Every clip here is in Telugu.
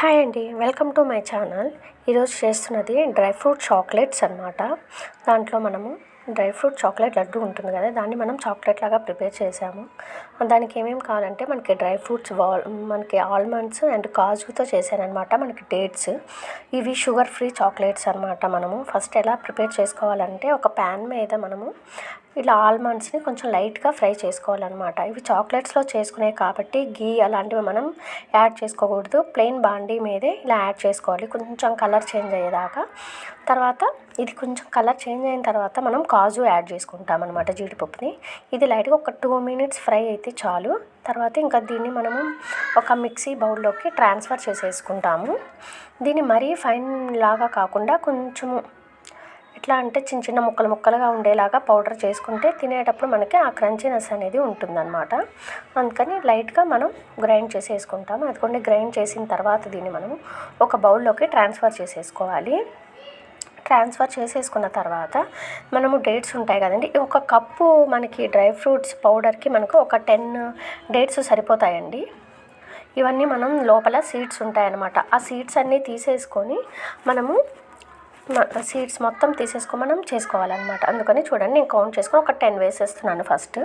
హాయ్ అండి. Welcome to my channel. ఈరోజు చేస్తున్నది డ్రై ఫ్రూట్ చాక్లెట్స్ అనమాట దాంట్లో మనము డ్రై ఫ్రూట్ చాక్లెట్ లడ్డు ఉంటుంది కదా దాన్ని మనం చాక్లెట్ లాగా ప్రిపేర్ చేసాము. దానికి ఏమేమి కావాలంటే మనకి డ్రై ఫ్రూట్స్ వాల్ మనకి ఆల్మండ్స్ అండ్ కాజుతో చేశానమాట మనకి డేట్స్. ఇవి షుగర్ ఫ్రీ చాక్లెట్స్ అనమాట మనము. ఫస్ట్ ఎలా ప్రిపేర్ చేసుకోవాలంటే ఒక ప్యాన్ మీద మనము ఇలా ఆల్మండ్స్ని కొంచెం లైట్గా ఫ్రై చేసుకోవాలన్నమాట. ఇవి చాక్లెట్స్లో చేసుకునే కాబట్టి గీ అలాంటివి మనం యాడ్ చేసుకోకూడదు. ప్లెయిన్ బాండీ మీదే ఇలా యాడ్ చేసుకోవాలి. కొంచెం కలర్ చేంజ్ అయ్యేదాకా. తర్వాత ఇది కొంచెం కలర్ చేంజ్ అయిన తర్వాత మనం కాజు యాడ్ చేసుకుంటాం అనమాట జీడిపప్పుని. ఇది లైట్గా ఒక టూ మినిట్స్ ఫ్రై అయితే చాలు. తర్వాత ఇంకా దీన్ని మనము ఒక మిక్సీ బౌల్లోకి ట్రాన్స్ఫర్ చేసేసుకుంటాము. దీన్ని మరీ ఫైన్ లాగా కాకుండా కొంచెము ఎట్లా అంటే చిన్న చిన్న ముక్కలు ముక్కలుగా ఉండేలాగా పౌడర్ చేసుకుంటే తినేటప్పుడు మనకి ఆ క్రంచీనెస్ అనేది ఉంటుందన్నమాట. అందుకని లైట్గా మనం గ్రైండ్ చేసేసుకుంటాము. వేసుకుంటాం గ్రైండ్ చేసిన తర్వాత దీన్ని మనం ఒక బౌల్లోకి ట్రాన్స్ఫర్ చేసేసుకోవాలి. ట్రాన్స్ఫర్ చేసేసుకున్న తర్వాత మనము డేట్స్ ఉంటాయి కదండి ఒక కప్పు మనకి డ్రై ఫ్రూట్స్ పౌడర్కి మనకు ఒక టెన్ డేట్స్ సరిపోతాయండి. ఇవన్నీ మనం లోపల సీడ్స్ ఉంటాయన్నమాట. ఆ సీడ్స్ అన్నీ తీసేసుకొని మనము సీడ్స్ మొత్తం తీసేసుకో మనం చేసుకోవాలన్నమాట. అందుకని చూడండి నేను కౌంట్ చేసుకొని ఒక టెన్ వేసేస్తున్నాను ఫస్ట్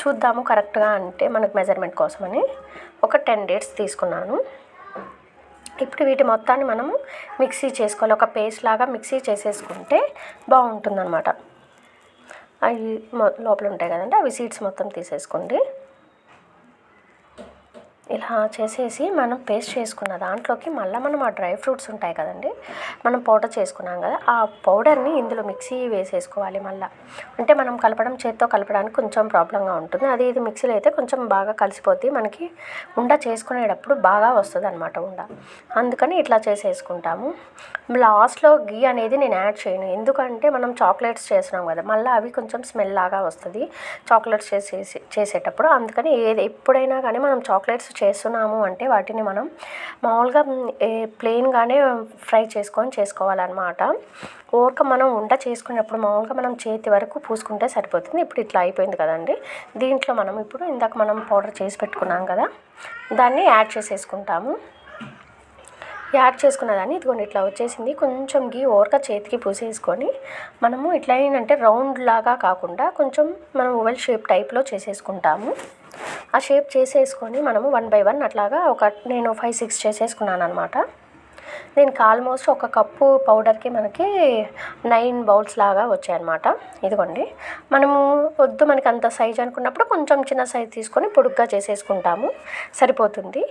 చూద్దాము కరెక్ట్గా అంటే మనకు మెజర్మెంట్ కోసమని. ఒక టెన్ డేట్స్ తీసుకున్నాను. ఇప్పుడు వీటి మొత్తాన్ని మనము మిక్సీ చేసుకోవాలి. ఒక పేస్ట్ లాగా మిక్సీ చేసేసుకుంటే బాగుంటుందన్నమాట. అవి లోపల ఉంటాయి కదండి అవి సీడ్స్ మొత్తం తీసేసుకోండి. ఇలా చేసేసి మనం పేస్ట్ చేసుకున్న దాంట్లోకి మళ్ళీ మనం ఆ డ్రై ఫ్రూట్స్ ఉంటాయి కదండి మనం పౌడర్ చేసుకున్నాం కదా ఆ పౌడర్ని ఇందులో మిక్సీ వేసేసుకోవాలి మళ్ళీ. అంటే మనం కలపడం చేత్తో కలపడానికి కొంచెం ప్రాబ్లంగా ఉంటుంది. అది ఇది మిక్సీలో అయితే కొంచెం బాగా కలిసిపోద్ది మనకి ఉండ చేసుకునేటప్పుడు బాగా వస్తుంది అనమాట ఉండ. అందుకని ఇట్లా చేసేసుకుంటాము. లాస్ట్లో గీ అనేది నేను యాడ్ చేయను. ఎందుకంటే మనం చాక్లెట్స్ చేసినాం కదా మళ్ళీ అవి కొంచెం స్మెల్ లాగా వస్తుంది. చాక్లెట్స్ చేసేసి చేసేటప్పుడు అందుకని ఏది ఎప్పుడైనా కానీ మనం చాక్లెట్స్ చేస్తున్నాము అంటే వాటిని మనం మామూలుగా ప్లెయిన్గానే ఫ్రై చేసుకొని చేసుకోవాలన్నమాట. ఓర్క మనం వంట చేసుకునేటప్పుడు మామూలుగా మనం చేతి వరకు పూసుకుంటే సరిపోతుంది. ఇప్పుడు ఇట్లా అయిపోయింది కదండి. దీంట్లో మనం ఇప్పుడు ఇందాక మనం పౌడర్ చేసి పెట్టుకున్నాం కదా దాన్ని యాడ్ చేసేసుకుంటాము. యాడ్ చేసుకున్న దాన్ని ఇదిగోండి ఇట్లా వచ్చేసింది. కొంచెం గీ ఓరక చేతికి పూసేసుకొని మనము ఇట్లా ఏంటంటే రౌండ్ లాగా కాకుండా కొంచెం మనం ఓవెల్ షేప్ టైప్లో చేసేసుకుంటాము. ఆ షేప్ చేసేసుకొని మనము వన్ బై వన్ అట్లాగా ఒక నేను ఫైవ్ సిక్స్ చేసేసుకున్నాను అనమాట దీనికి ఆల్మోస్ట్ ఒక కప్పు పౌడర్కి మనకి నైన్ బౌల్స్ లాగా వచ్చాయన్నమాట. ఇదిగోండి. మనము వద్దు మనకి అంత సైజ్ అనుకున్నప్పుడు కొంచెం చిన్న సైజ్ తీసుకొని పొడుగ్గా చేసేసుకుంటాము. సరిపోతుంది.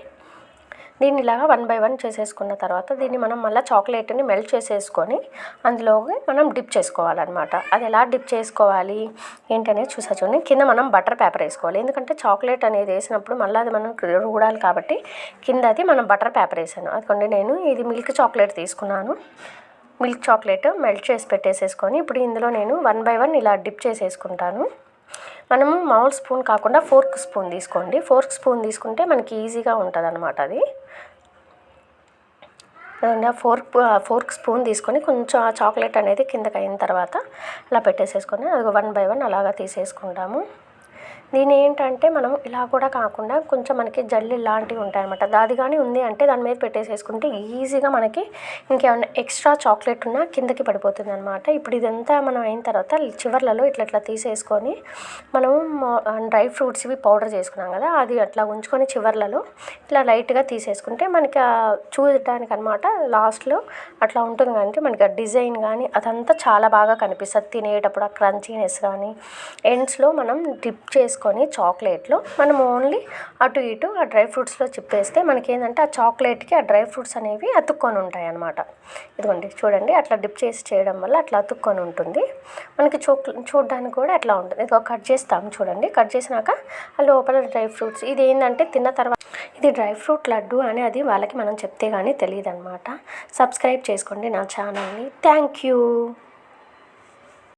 దీన్ని ఇలాగా వన్ బై వన్ చేసేసుకున్న తర్వాత దీన్ని మనం మళ్ళీ చాక్లెట్ని మెల్ట్ చేసేసుకొని అందులోకి మనం డిప్ చేసుకోవాలన్నమాట. అది ఎలా డిప్ చేసుకోవాలి? ఏంటనేది చూసా చూడండి. కింద మనం బటర్ పేపర్ వేసుకోవాలి. ఎందుకంటే చాక్లెట్ అనేది వేసినప్పుడు మళ్ళీ అది మనం రూడాలి కాబట్టి కింద అది మనం బటర్ పేపర్ వేసాను. అదిగోండి నేను ఇది మిల్క్ చాక్లెట్ తీసుకున్నాను. మిల్క్ చాక్లెట్ మెల్ట్ చేసి పెట్టేసేసుకొని ఇప్పుడు ఇందులో నేను వన్ బై వన్ ఇలా డిప్ చేసేసుకుంటాను. మనము మామూలు స్పూన్ కాకుండా ఫోర్క్ స్పూన్ తీసుకోండి. ఫోర్క్ స్పూన్ తీసుకుంటే మనకి ఈజీగా ఉంటుంది అనమాట అది. ఫోర్క్ ఫోర్క్ స్పూన్ తీసుకొని కొంచెం ఆ చాక్లెట్ అనేది కిందకి అయిన తర్వాత అలా పెట్టేసేసుకొని అది వన్ బై వన్ అలాగా తీసేసుకుంటాము. దీని ఏంటంటే మనం ఇలా కూడా కాకుండా కొంచెం మనకి జల్లి లాంటివి ఉంటాయన్నమాట. అది కానీ ఉంది అంటే దాని మీద పెట్టేసేసుకుంటే ఈజీగా మనకి ఇంకేమైనా ఎక్స్ట్రా చాక్లెట్ ఉన్నా కిందకి పడిపోతుంది అనమాట ఇప్పుడు ఇదంతా మనం అయిన తర్వాత చివర్లలో ఇట్లా ఇట్లా తీసేసుకొని మనం డ్రై ఫ్రూట్స్ ఇవి పౌడర్ చేసుకున్నాం కదా అది అట్లా ఉంచుకొని చివర్లలో ఇట్లా లైట్గా తీసేసుకుంటే మనకి చూడటానికి అనమాట లాస్ట్లో అట్లా ఉంటుంది కానీ మనకి ఆ డిజైన్ కానీ అదంతా చాలా బాగా కనిపిస్తుంది. తినేటప్పుడు ఆ క్రంచీనెస్ కానీ ఎండ్స్లో మనం డిప్ చేసుకొని తీసుకొని చాక్లెట్లో మనం ఓన్లీ అటు ఇటు ఆ డ్రై ఫ్రూట్స్లో చిప్పేస్తే మనకేంటంటే ఆ చాక్లెట్కి ఆ డ్రై ఫ్రూట్స్ అనేవి అతుక్కొని ఉంటాయి అనమాట ఇదిగోండి చూడండి అట్లా డిప్ చేసి చేయడం వల్ల అట్లా అతుక్కొని ఉంటుంది. మనకి చూ చూడడానికి కూడా అట్లా ఉంటుంది. ఇదిగో కట్ చేస్తాము చూడండి. కట్ చేసినాక ఆ లోపల డ్రై ఫ్రూట్స్ ఇది ఏంటంటే తిన్న తర్వాత ఇది డ్రై ఫ్రూట్ లడ్డు అని అది వాళ్ళకి మనం చెప్తే కానీ తెలియదు అనమాట సబ్స్క్రైబ్ చేసుకోండి నా ఛానల్ని. Thank you.